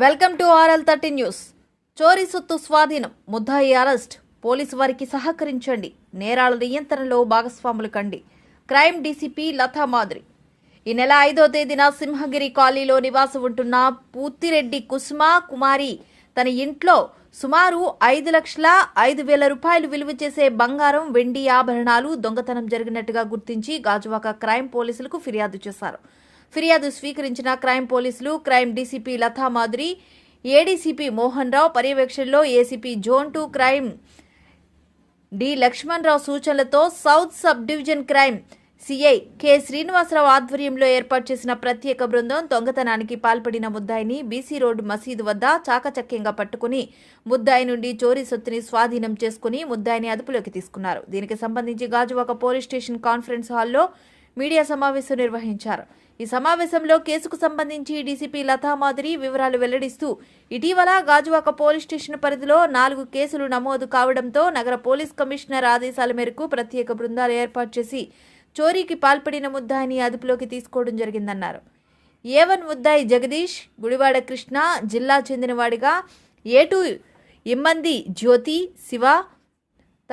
Welcome to RL thirty news. చోరీ సొత్తు స్వాధీనం. ముద్దాయి అరెస్ట్. పోలీసు వారికి సహకరించండి. నేరాల నియంత్రణలో భాగస్వాములు కండి. క్రైమ్ డీసీపీ లతా మాదిరి. ఈ నెల ఐదో తేదీన సింహగిరి కాలనీలో నివాసం ఉంటున్న పూర్తిరెడ్డి కుసుమ కుమారి తన ఇంట్లో సుమారు ఐదు లక్షల ఐదు వేల రూపాయలు విలువ చేసే బంగారం వెండి ఆభరణాలు దొంగతనం జరిగినట్టుగా గుర్తించి గాజువాక క్రైమ్ పోలీసులకు ఫిర్యాదు చేశారు. ఫిర్యాదు స్వీకరించిన క్రైమ్ పోలీసులు క్రైమ్ డీసీపీ లతా మాదిరి ఏడీసీపీ మోహన్ రావు పర్యవేక్షణలో ACP zone two crime. D Lakshmanarao సూచనలతో south subdivision crime. CI K Srinivasarao ఆధ్వర్యంలో ఏర్పాటు చేసిన ప్రత్యేక బృందం దొంగతనానికి పాల్పడిన ముద్దాయిని బీసీ రోడ్డు మసీదు వద్ద చాకచక్యంగా పట్టుకుని ముద్దాయి నుండి చోరీ సొత్తుని స్వాధీనం చేసుకుని ముద్దాయిని అదుపులోకి తీసుకున్నారు. దీనికి సంబంధించి గాజువాక పోలీస్ స్టేషన్ కాన్ఫరెన్స్ హాల్లో మీడియా సమావేశం నిర్వహించారు. ఈ సమావేశంలో కేసుకు సంబంధించి డీసీపీ లతా మాదిరి వివరాలు వెల్లడిస్తూ ఇటీవల గాజువాక పోలీస్ స్టేషన్ పరిధిలో నాలుగు కేసులు నమోదు కావడంతో నగర పోలీస్ కమిషనర్ ఆదేశాల మేరకు ప్రత్యేక బృందాలు ఏర్పాటు చేసి చోరీకి పాల్పడిన ముద్దాయిని అదుపులోకి తీసుకోవడం జరిగిందన్నారు. ఏవన్ ముద్దాయి జగదీష్ గుడివాడ కృష్ణ జిల్లా చెందినవాడిగా ఏటు ఇమ్మంది జ్యోతి శివ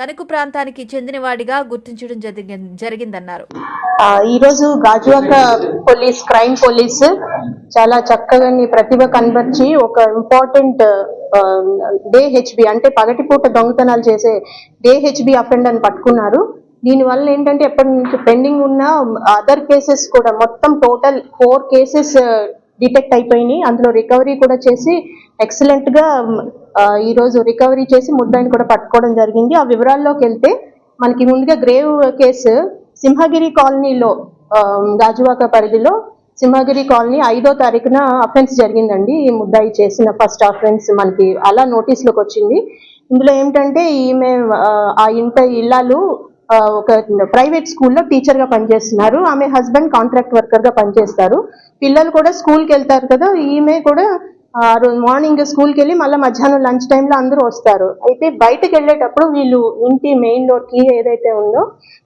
తణుకు ప్రాంతానికి చెందినవాడిగా గుర్తించడం జరిగి- జరిగిందన్నారు. ఈ ఈరోజు గాజువాక పోలీస్ క్రైమ్ పోలీస్ చాలా చక్కగా ప్రతిభ కనబర్చి ఒక ఇంపార్టెంట్ డే హెచ్బి అంటే పగటిపూట దొంగతనాలు చేసే డే హెచ్బి అఫెండ్ అని పట్టుకున్నారు. దీనివల్ల ఏంటంటే ఎప్పటి నుంచి పెండింగ్ ఉన్న అదర్ కేసెస్ కూడా మొత్తం టోటల్ ఫోర్ కేసెస్ డిటెక్ట్ అయిపోయినాయి. అందులో రికవరీ కూడా చేసి ఎక్సలెంట్ ఈరోజు ఈ రోజు రికవరీ చేసి ముద్దాయిని కూడా పట్టుకోవడం జరిగింది. ఆ వివరాల్లోకి వెళ్తే మనకి ముందుగా గ్రేవ్ కేసు సింహగిరి కాలనీలో గాజువాక పరిధిలో సింహగిరి కాలనీ ఐదో తారీఖున అఫెన్స్ జరిగిందండి. ఈ ముద్దాయి చేసిన ఫస్ట్ అఫెన్స్ మనకి అలా నోటీస్లోకి వచ్చింది. ఇందులో ఏమిటంటే ఈమె ఆ, ఆ ఇంట ఇల్లాలు ఒక ప్రైవేట్ స్కూల్లో టీచర్గా పనిచేస్తున్నారు. ఆమె హస్బెండ్ కాంట్రాక్ట్ వర్కర్గా పనిచేస్తారు. పిల్లలు కూడా స్కూల్కి వెళ్తారు కదా ఈమె కూడా మార్నింగ్ స్కూల్కి వెళ్ళి మళ్ళీ మధ్యాహ్నం లంచ్ టైంలో అందరూ వస్తారు. అయితే బయటకు వెళ్ళేటప్పుడు వీళ్ళు ఇంటి మెయిన్ డోర్ కీ ఏదైతే ఉందో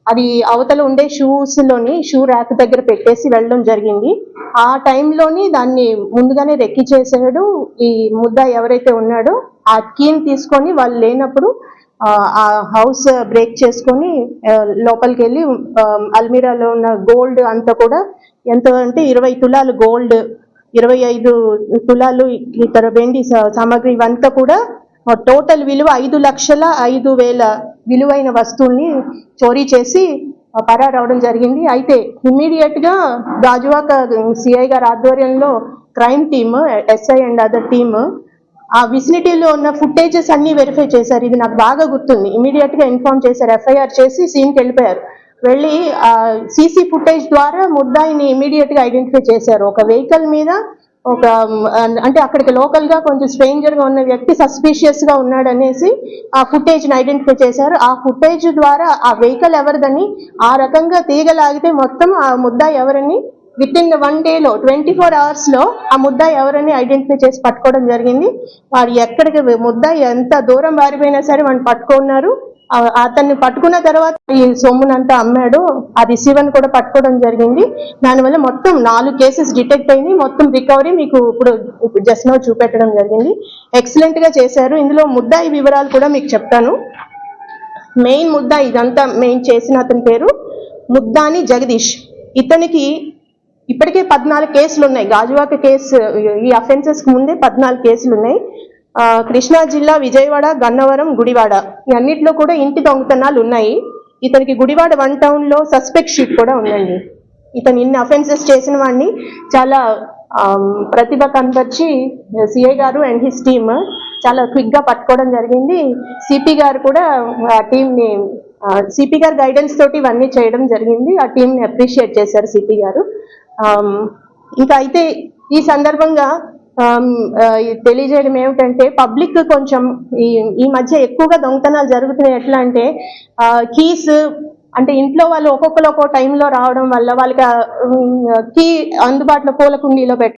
అది అవతల ఉండే షూస్లోని షూ ర్యాక్ దగ్గర పెట్టేసి వెళ్ళడం జరిగింది. ఆ టైంలోని దాన్ని ముందుగానే రెక్కి చేసాడు ఈ ముద్ద ఎవరైతే ఉన్నాడో ఆ కీని తీసుకొని వాళ్ళు లేనప్పుడు ఆ, హౌస్ బ్రేక్ చేసుకొని లోపలికి వెళ్ళి అల్మీరాలో ఉన్న గోల్డ్ అంతా కూడా ఎంత అంటే ఇరవై తులాలు గోల్డ్ ఇరవై ఐదు తులాలు ఇతర వెండి సామాగ్రి ఇవంతా కూడా టోటల్ విలువ ఐదు లక్షల ఐదు వేల విలువైన వస్తువుల్ని చోరీ చేసి పరారు అవడం జరిగింది. అయితే ఇమ్మీడియట్గా గాజువాక సిఐ గారి ఆధ్వర్యంలో crime team SI and other team ఆ విసినిటీలో ఉన్న ఫుటేజెస్ అన్ని వెరిఫై చేశారు. ఇది నాకు బాగా గుర్తుంది. ఇమీడియట్గా ఇన్ఫామ్ ఇన్ఫార్మ్ చేశారు. ఎఫ్ఐఆర్ చేసి సీన్కి వెళ్ళిపోయారు. వెళ్ళి సీసీ ఫుటేజ్ ద్వారా ముద్దాయిని ఇమీడియట్గా ఐడెంటిఫై చేశారు. ఒక వెహికల్ మీద ఒక అంటే అక్కడికి లోకల్గా కొంచెం స్ట్రేంజర్గా ఉన్న వ్యక్తి సస్పీషియస్గా ఉన్నాడు అనేసి ఆ ఫుటేజ్ని ఐడెంటిఫై చేశారు. ఆ ఫుటేజ్ ద్వారా ఆ వెహికల్ ఎవరిదని ఆ రకంగా తీగలాగితే మొత్తం ఆ ముద్దా ఎవరని విత్ ఇన్ వన్ డేలో ట్వంటీ ఫోర్ అవర్స్లో ఆ ముద్దా ఎవరని ఐడెంటిఫై చేసి పట్టుకోవడం జరిగింది. వారు ఎక్కడికి ముద్దా ఎంత దూరం పారిపోయినా సరే వాడిని పట్టుకున్నారు. అతన్ని పట్టుకున్న తర్వాత ఈ సొమ్మునంతా అమ్మాడు. ఆ రిసీవర్ కూడా పట్టుకోవడం జరిగింది. దానివల్ల మొత్తం నాలుగు కేసెస్ డిటెక్ట్ అయింది. మొత్తం రికవరీ మీకు ఇప్పుడు జస్ట్ నో చూపెట్టడం జరిగింది. ఎక్సలెంట్గా చేశారు. ఇందులో ముద్దాయి వివరాలు కూడా మీకు చెప్తాను. మెయిన్ ముద్దా ఇదంతా మెయిన్ చేసిన అతని పేరు ముద్దాని జగదీష్. ఇతనికి ఇప్పటికే పద్నాలుగు కేసులు ఉన్నాయి. గాజువాక కేసు ఈ అఫెన్సెస్ ముందే పద్నాలుగు కేసులు ఉన్నాయి. కృష్ణా జిల్లా విజయవాడ గన్నవరం గుడివాడ. ఈ అన్నిట్లో కూడా ఇంటి దొంగతనాలు ఉన్నాయి. ఇతనికి గుడివాడ వన్ టౌన్లో సస్పెక్ట్ షీట్ కూడా ఉందండి. ఇతను ఇన్ని అఫెన్సెస్ చేసిన వాడిని చాలా ప్రతిభ కనబర్చి సిఐ గారు అండ్ హిస్ టీమ్ చాలా క్విక్గా పట్టుకోవడం జరిగింది. సిపి గారు కూడా ఆ టీంని సిపి గారు గైడెన్స్ తోటి ఇవన్నీ చేయడం జరిగింది. ఆ టీంని అప్రిషియేట్ చేశారు సిపి గారు. ఇంకా అయితే ఈ సందర్భంగా Um, uh, తెలియజేయడం ఏమిటంటే పబ్లిక్ కొంచెం ఈ ఈ మధ్య ఎక్కువగా దొంగతనాలు జరుగుతున్నాయి. ఎట్లా అంటే కీస్ అంటే ఇంట్లో వాళ్ళు ఒక్కొక్కరు ఒక్కో టైంలో రావడం వల్ల వాళ్ళకి కీ అందుబాటులో పూల కుండీలో